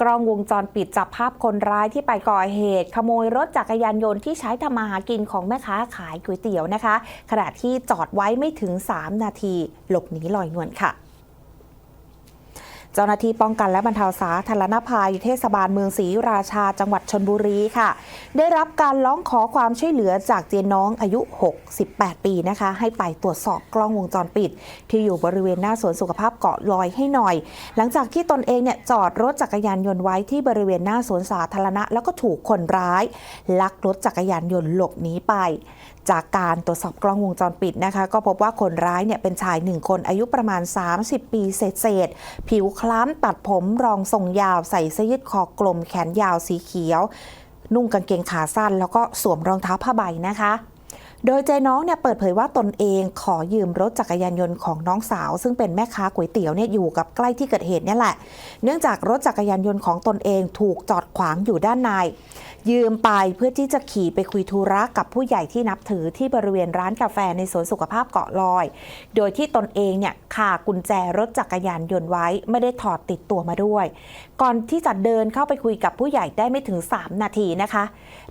กล้องวงจรปิดจับภาพคนร้ายที่ไปก่อเหตุ ขโมยรถจักรยานยนต์ที่ใช้ทำมาหากินของแม่ค้าขายก๋วยเตี๋ยวนะคะ ขณะที่จอดไว้ไม่ถึง 3 นาที หลบหนีลอยนวลค่ะ เจ้าหน้าที่ป้องกันและบรรเทาสาธารณภัยเทศบาลเมืองศรีราชาจังหวัดชนบุรีค่ะ ได้รับการร้องขอความช่วยเหลือจากเจนน้องอายุ 68 ปีนะคะ ให้ไปตรวจสอบกล้องวงจรปิด ที่อยู่บริเวณหน้าสวนสุขภาพเกาะลอยให้หน่อย หลังจากที่ตนเองเนี่ยจอดรถจักรยานยนต์ไว้ที่บริเวณหน้าสวนสาธารณะ แล้วก็ถูกคนร้าย ลักรถจักรยานยนต์หลบหนีไป จากการตรวจสอบกล้องวงจรปิดนะคะ ก็พบว่าคนร้ายเนี่ยเป็นชายหนึ่งคนอายุประมาณ 30 ปีเศษผิวคคล้ำตัดผมรองทรงยาวใส่เสื้อยืดคอกลมแขนยาวสีเขียว นุ่งกางเกงขาสั้น แล้วก็สวมรองเท้าผ้าใบนะคะโดยเจน้องเนี่ยเปิดเผยว่าตนเองขอยืมรถจักรยานยนต์ของน้องสาว ซึ่งเป็นแม่ค้าก๋วยเตี๋ยวเนี่ยอยู่กับใกล้ที่เกิดเหตุเนี่ยแหละ เนื่องจากรถจักรยานยนต์ของตนเองถูกจอดขวางอยู่ด้านใน ยืมไปเพื่อที่จะขี่ไปคุยธุระกับผู้ใหญ่ที่นับถือที่บริเวณร้านกาแฟในสวนสุขภาพเกาะลอย โดยที่ตนเองเนี่ยขากุญแจรถจักรยานยนต์ไว้ไม่ได้ถอดติดตัวมาด้วย ก่อนที่จะเดินเข้าไปคุยกับผู้ใหญ่ได้ไม่ถึง 3 นาทีนะคะ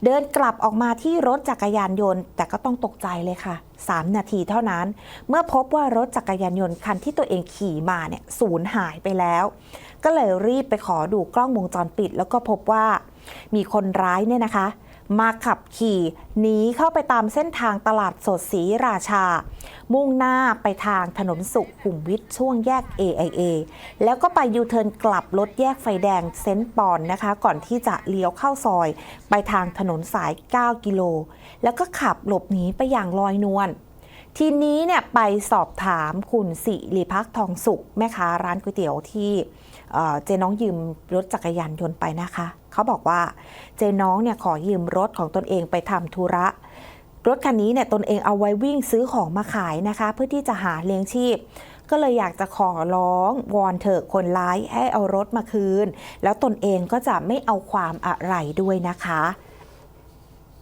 เดินกลับออกมาที่รถจักรยานยนต์ แต่ก็ต้องตกใจเลยค่ะ 3 นาทีเท่านั้น เมื่อพบว่ารถจักรยานยนต์คันที่ตัวเองขี่มาเนี่ยสูญหายไปแล้ว ก็เลยรีบไปขอดูกล้องวงจรปิด แล้วก็พบว่ามีคนร้ายเนี่ยนะคะ มาขับขี่หนีเข้าไปตามเส้นทางตลาดสดศรีราชา มุ่งหน้าไปทางถนนสุขุมวิทช่วงแยก AIA แล้วก็ไปยูเทิร์นกลับรถแยกไฟแดงเซนต์ปอนนะคะ ก่อนที่จะเลี้ยวเข้าซอย ไปทางถนนสาย 9 กิโล แล้วก็ขับหลบหนีไปอย่างลอยนวล ทีนี้เนี่ยไปสอบถามคุณสิริพักทองสุขแม่ค้าร้านก๋วยเตี๋ยวที่เอ่อเจน้องยืมรถจักรยานยนต์ไปนะคะ เขาบอกว่าเจน้องเนี่ยขอยืมรถของตนเองไปทำธุระ รถคันนี้เนี่ยตนเองเอาไว้วิ่งซื้อของมาขายนะคะ เพื่อที่จะหาเลี้ยงชีพ ก็เลยอยากจะขอร้องวอนเถอะคนร้ายให้เอารถมาคืน แล้วตนเองก็จะไม่เอาความอะไรด้วยนะคะ